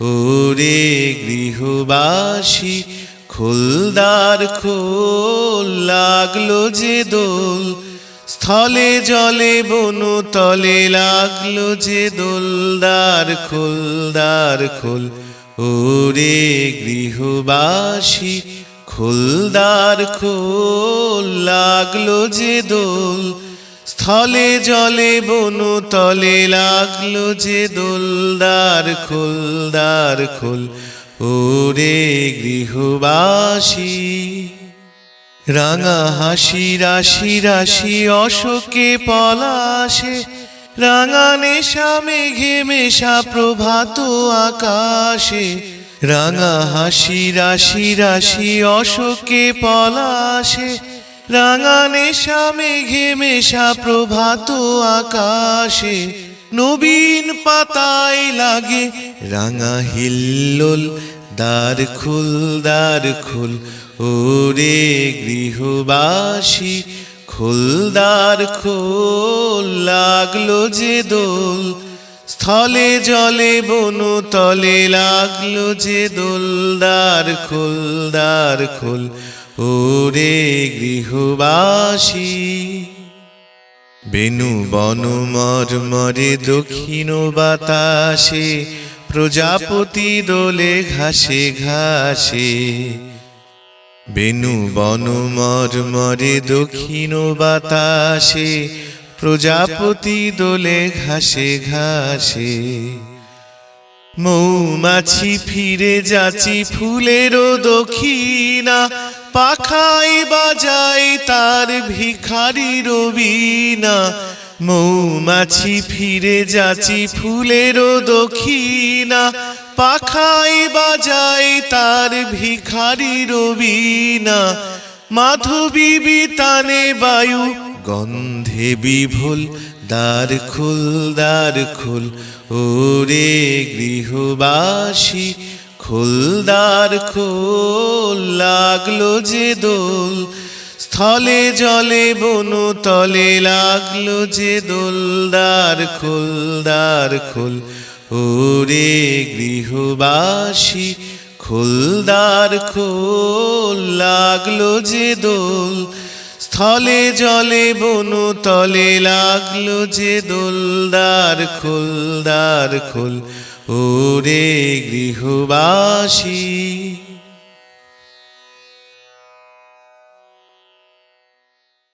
ওরে গৃহবাসী, খোলদার খোল লাগল যে দোল। স্থলে জলে বনু তলে লাগল যে দোলদার খোলদার খোল, ওরে গৃহবাসী, খোলদার খোল লাগল যে দোল। স্থলে জলে বনু তলে লাগল যে দোলদার খোলদার খোল। ওরে গৃহবাসী, রাঙা হাসি, রাশি রাশি, অশোকে পলাশে। রাঙা নেশা, মেঘে মেশা, প্রভাত আকাশে। রাঙা হাসি, রাশি রাশি, অশোকে পলাশে। রাঙা নেশা মেঘে মেশা প্রভাত আকাশে, নবীন পাতায় লাগে রাঙা হিল্লোল দ্বার খুল দ্বার খুল। ওরে গৃহবাসী খোলদার খোল, লাগল যে দোল। স্থলে জলে বনু তলে লাগল যে দোলদার খোলদার খোল। ওরে গৃহবাসী, বেনু বন মরে দক্ষিণ বাতাসে, প্রজাপতি দোলে ঘাসে ঘাসে। বেনু বন মরে দক্ষিণ বাতাসে, প্রজাপতি দোলে ঘাসে ঘাসে। মৌমাছি ফিরে যাচ্ছি ফুলেরও দক্ষিণা পাখাই বাজাই তার ভিখারি রবিনা মৌমাছি ফিরে যাচ্ছি ফুলেরও দক্ষিণা পাখাই বাজাই তার ভিখারি রবিনা মাধবী বিতানে বায়ু গন্ধে বিভোল, দ্বার খুল দ্বার খুল, ওরে গৃহবাসী খোলদার খোল, লাগল যে দোল। স্থলে জলে, বনু তলে, লাগল যে দোলদার খোলদার খোল ওরে গৃহবাসী খোলদার খোল, লাগল যে দোল। স্থলে জলে বনু তলে লাগল যে দোলদার খুলদার খুল। ওরে গৃহবাসী